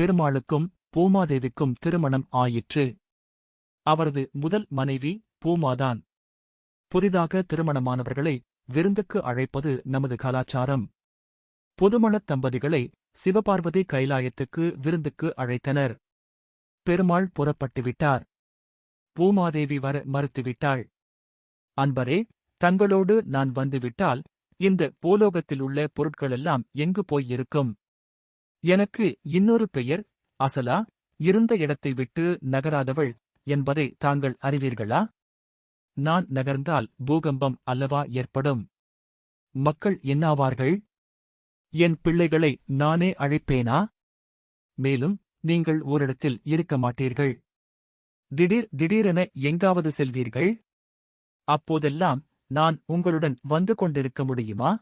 பெருமாளுக்கும் பூமாதேவிக்கும் திருமணம் ஆயிற்று. அவரது முதல் மனைவி பூமாதான். புதிதாக திருமணமானவர்களை விருந்துக்கு அழைப்பது நமது கலாச்சாரம். புதுமணத் தம்பதிகளை சிவபார்வதி கைலாயத்துக்கு விருந்துக்கு அழைத்தனர். பெருமாள் புறப்பட்டுவிட்டார். பூமாதேவி வர மறுத்துவிட்டாள். அன்பரே தங்களோடு நான் வந்துவிட்டால் இந்த பூலோகத்திலுள்ள பொருட்களெல்லாம் எங்கு போயிருக்கும் எனக்கு இன்னொரு பெயர் அசலா இருந்த இடத்தை விட்டு நகராதவள் என்பதை தாங்கள் அறிவீர்களா? நான் நகர்ந்தால் பூகம்பம் அல்லவா ஏற்படும்? மக்கள் என்னாவார்கள்? என் பிள்ளைகளை நானே அழைப்பேனா? மேலும் நீங்கள் ஓரிடத்தில் இருக்க மாட்டீர்கள். திடீர் திடீரென எங்காவது செல்வீர்கள்? அப்போதெல்லாம் நான் உங்களுடன் வந்து கொண்டிருக்க முடியுமா?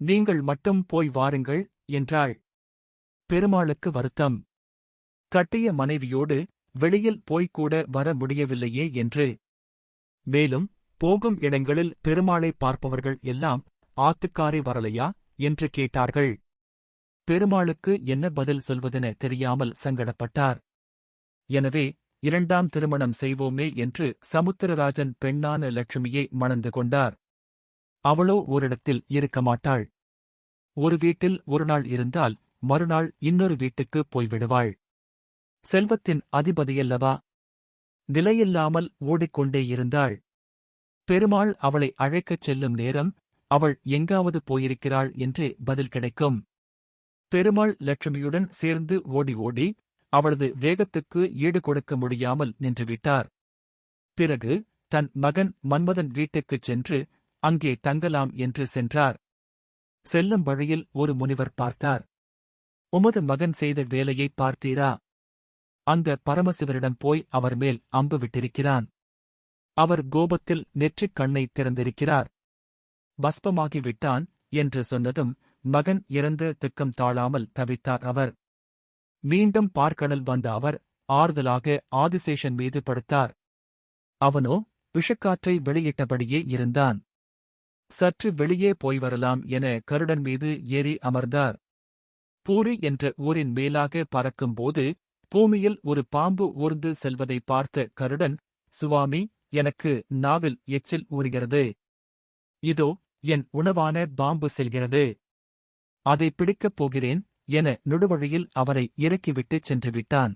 நீங்கள் மட்டும் போய் வாருங்கள் என்றாள். பெருமாளுக்கு வருத்தம். கட்டிய மனைவியோடு வெளியில் போய்க்கூட வர முடியவில்லையே என்று. மேலும் போகும் இடங்களில் பெருமாளை பார்ப்பவர்கள் எல்லாம் ஆத்துக்காரை வரலையா? என்று கேட்டார்கள். பெருமாளுக்கு என்ன பதில் சொல்வதென தெரியாமல் சங்கடப்பட்டார். எனவே இரண்டாம் திருமணம் செய்வோமே என்று சமுத்திரராஜன் பெண்ணான லட்சுமியை மணந்து கொண்டார். அவளோ ஓரிடத்தில் இருக்க மாட்டாள். ஒரு வீட்டில் ஒரு நாள் இருந்தால் மறுநாள் இன்னொரு வீட்டுக்கு போய்விடுவாள். செல்வத்தின் அதிபதியல்லவா? நிலையில்லாமல் ஓடிக்கொண்டே இருந்தாள். பெருமாள் அவளை அழைக்கச் செல்லும் நேரம் அவள் எங்காவது போயிருக்கிறாள் என்றே பதில் கிடைக்கும். பெருமாள் லட்சுமியுடன் சேர்ந்து ஓடி ஓடி அவளது வேகத்துக்கு ஈடு கொடுக்க முடியாமல் நின்றுவிட்டார். பிறகு தன் மகன் மன்மதன் வீட்டுக்குச் சென்று அங்கே தங்கலாம் என்று சென்றார். செல்லும் வழியில் ஒரு முனிவர் பார்த்தார். உமது மகன் செய்த வேலையை பார்த்தீரா? அந்த பரமசிவரிடம் போய் அவர் மேல் அம்பு விட்டிருக்கிறான். அவர் கோபத்தில் நெற்றிக் கண்ணை திறந்திருக்கிறார். பஸ்பமாகி விட்டான் என்று சொன்னதும் மகன் இறந்த திக்கம் தாழாமல் தவித்தார் அவர். மீண்டும் பார்க்கடல் வந்த அவர் ஆறுதலாக ஆதிசேஷன் மீது படுத்தார். அவனோ விஷக்காற்றை வெளியிட்டபடியே இருந்தான். சற்று வெளியே போய் வரலாம் என கருடன் மீது ஏறி அமர்ந்தார். பூரி என்ற ஊரின் மேலாக பறக்கும்போது பூமியில் ஒரு பாம்பு ஊர்ந்து செல்வதை பார்த்த கருடன் சுவாமி எனக்கு நாவில் எச்சில் ஊறுகிறது. இதோ என் உணவான பாம்பு செல்கிறது. அதை பிடிக்கப் போகிறேன் என நுடுவழியில் அவரை இறக்கிவிட்டுச் சென்றுவிட்டான்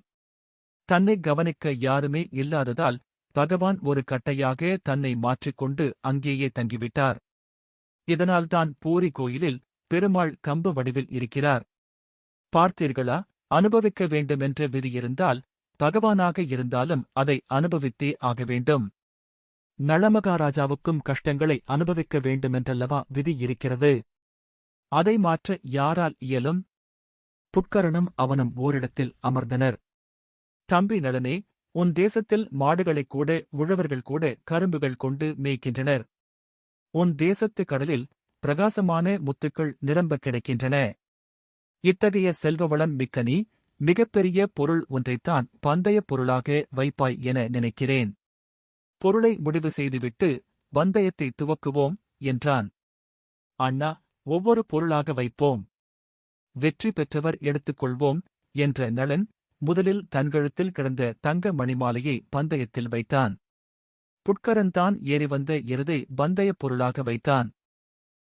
தன்னை கவனிக்க யாருமே இல்லாததால் பகவான் ஒரு கட்டையாக தன்னை மாற்றிக்கொண்டு அங்கேயே தங்கிவிட்டார். இதனால்தான் பூரி கோயிலில் பெருமாள் கம்பு வடிவில் இருக்கிறார். பார்த்தீர்களா? அனுபவிக்க வேண்டுமென்ற விதி இருந்தால் பகவானாக இருந்தாலும் அதை அனுபவித்தே ஆக வேண்டும். நளமகாராஜாவுக்கும் கஷ்டங்களை அனுபவிக்க வேண்டுமென்றல்லவா விதி இருக்கிறது. அதை மாற்ற யாரால் இயலும்? புட்கரனும் அவனும் ஓரிடத்தில் அமர்ந்தனர். தம்பி நலனே உன் தேசத்தில் மாடுகளைக் கூட உழவர்கள் கூட கரும்புகள் கொண்டு மேய்க்கின்றனர். உன் தேசத்து கடலில் பிரகாசமான முத்துக்கள் நிரம்பக் கிடைக்கின்றன. இத்தகைய செல்வவளம் மிக்க நீ மிகப்பெரிய பொருள் ஒன்றைத்தான் பந்தயப் பொருளாக வைப்பாய் என நினைக்கிறேன். பொருளை முடிவு செய்துவிட்டு பந்தயத்தை துவக்குவோம் என்றான். அண்ணா ஒவ்வொரு பொருளாக வைப்போம். வெற்றி பெற்றவர் எடுத்துக்கொள்வோம் என்ற நலன் முதலில் தன்கழுத்தில் கிடந்த தங்க மணிமாலையை பந்தயத்தில் வைத்தான். புட்கரன்தான் ஏறி வந்த எருதை பந்தயப் பொருளாக வைத்தான்.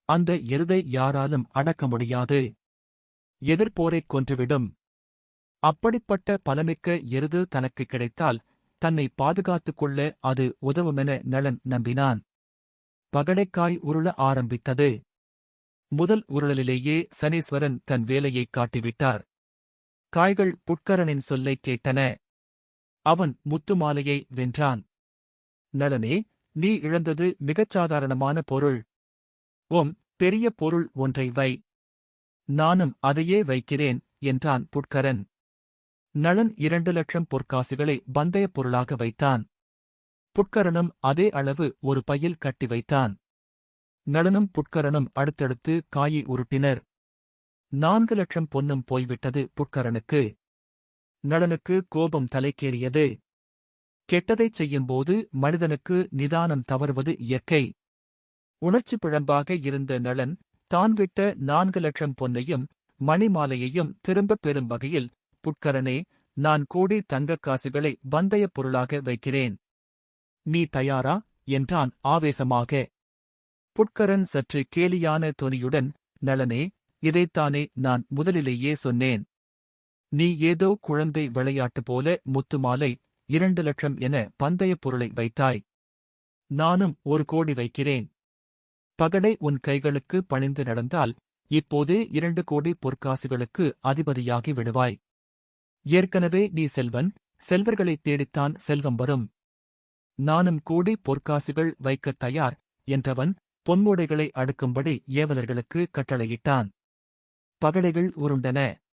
அந்த எருதை யாராலும் அடக்க முடியாது. எதிர்ப்போரைக் கொன்றுவிடும். அப்படிப்பட்ட பலமிக்க எருது தனக்கு கிடைத்தால் தன்னை பாதுகாத்துக் கொள்ள அது உதவுமென நளன் நம்பினான். பகடைக்காய் உருள ஆரம்பித்தது. முதல் உருளலிலேயே சனீஸ்வரன் தன் வேலையைக் காட்டிவிட்டார். காய்கள் புட்கரனின் சொல்லைக் கேட்டன. அவன் முத்துமாலையை வென்றான். நளனே நீ இழந்தது மிகச் சாதாரணமான பொருள். ஓம் பெரிய பொருள் ஒன்றை வை. நானும் அதையே வைக்கிறேன் என்றான் புட்கரன். நளன் இரண்டு லட்சம் பொற்காசுகளை பந்தயப் பொருளாக வைத்தான். புட்கரனும் அதே அளவு ஒரு பையில் கட்டி வைத்தான். நளனும் புட்கரனும் அடுத்தடுத்து காயை உருட்டினர். நான்கு லட்சம் பொன்னும் போய்விட்டது புட்கரனுக்கு. நளனுக்கு கோபம் தலைக்கேறியது. கெட்டதைச் செய்யும்போது மனிதனுக்கு நிதானம் தவறுவது இயற்கை. உணர்ச்சி பிழம்பாக இருந்த நளன் தான் விட்ட நான்கு லட்சம் பொன்னையும் மணிமாலையையும் திரும்பப் பெறும் வகையில் புட்கரனே நான் கோடி தங்கக் காசுகளை பந்தயப் பொருளாக வைக்கிறேன். நீ தயாரா? என்றான் ஆவேசமாக. புட்கரன் சற்று கேலியான தொனியுடன் நளனே இதைத்தானே நான் முதலிலேயே சொன்னேன். நீ ஏதோ குழந்தை விளையாட்டு போல முத்துமாலை இரண்டு லட்சம் என பந்தயப் பொருளை வைத்தாய். நானும் ஒரு கோடி வைக்கிறேன். பகடை உன் கைகளுக்கு பணிந்து நடந்தால் இப்போதே இரண்டு கோடி பொற்காசுகளுக்கு அதிபதியாகி விடுவாய். ஏற்கனவே நீ செல்வன் செல்வர்களைத் தேடித்தான் செல்வம் வரும். நானும் கோடி பொற்காசுகள் வைக்கத் தயார் என்றவன் பொன்மூடைகளை அடுக்கும்படி ஏவலர்களுக்கு கட்டளையிட்டான். பகடைகள் உருண்டன.